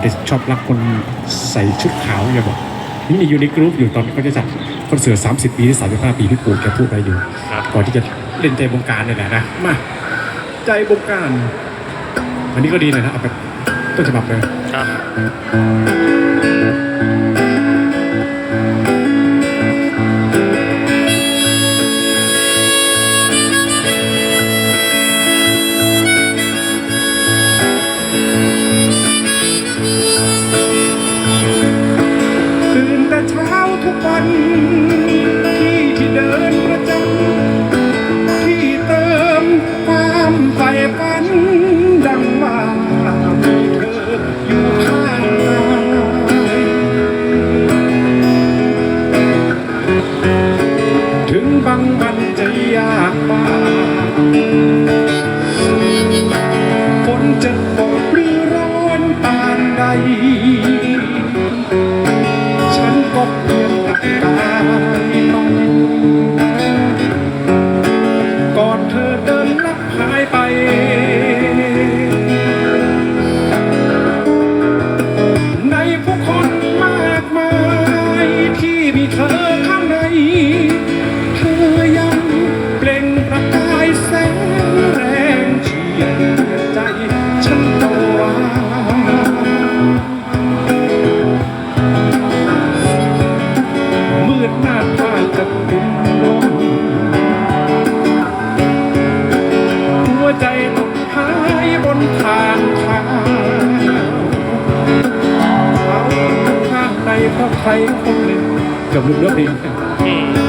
แต่ชอบรักคนใส่ชุดขาวอย่าบอกนี่มีอยู่ในกรุ๊ปอยู่ตอนเขาจะจัดคอนเสิร์ต30 ปีที่35ปีพี่ปูแกพูดอะไรอยู่ครับก่อนที่จะเล่นใจบงการเนี่ยแหละนะมาใจบงการอันนี้ก็ดีเลยนะเอาแบบต้นฉบับเลยครับ ทุกวันที่ที่เดินประจำที่เติมความใฝ่ฝันดังว่ามีเธออยู่ข้างกายถึงบางวันจะยากมากฝนจะตกหรือร้อนปานใด ดหน้าทางจะเป็นลมหัวใจตกหายบนทางเท้าเอาข้างในเพราะใครคนหนึ่งกับลืมเนื้อเพลง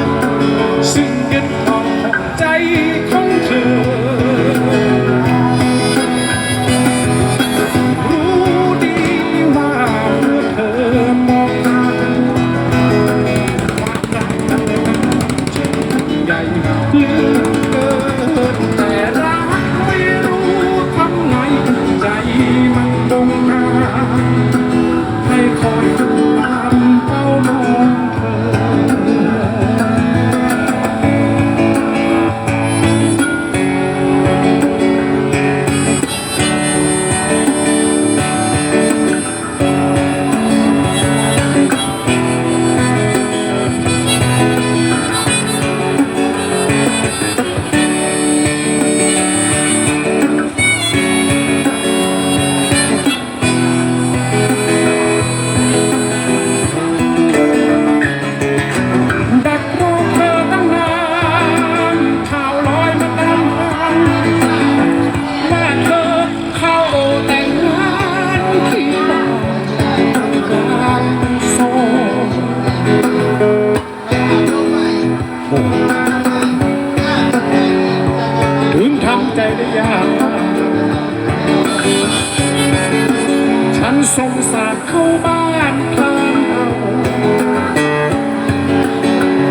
สงสารเข้าบ้านพลานเรา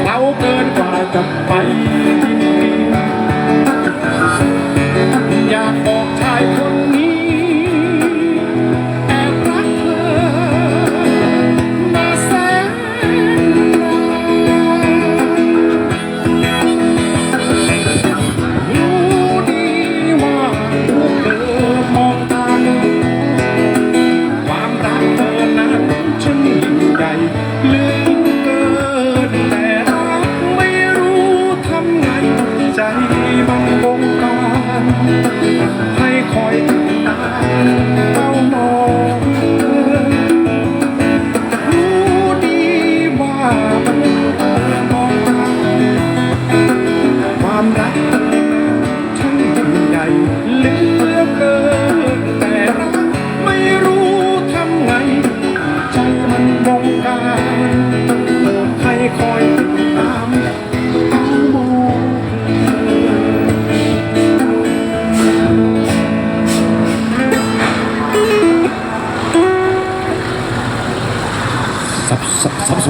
เราเกินกว่าจะไป ใจมังบงการให้คอยตั้งตา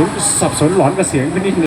นสับสนหลอนกับเสียงไปนิดนึง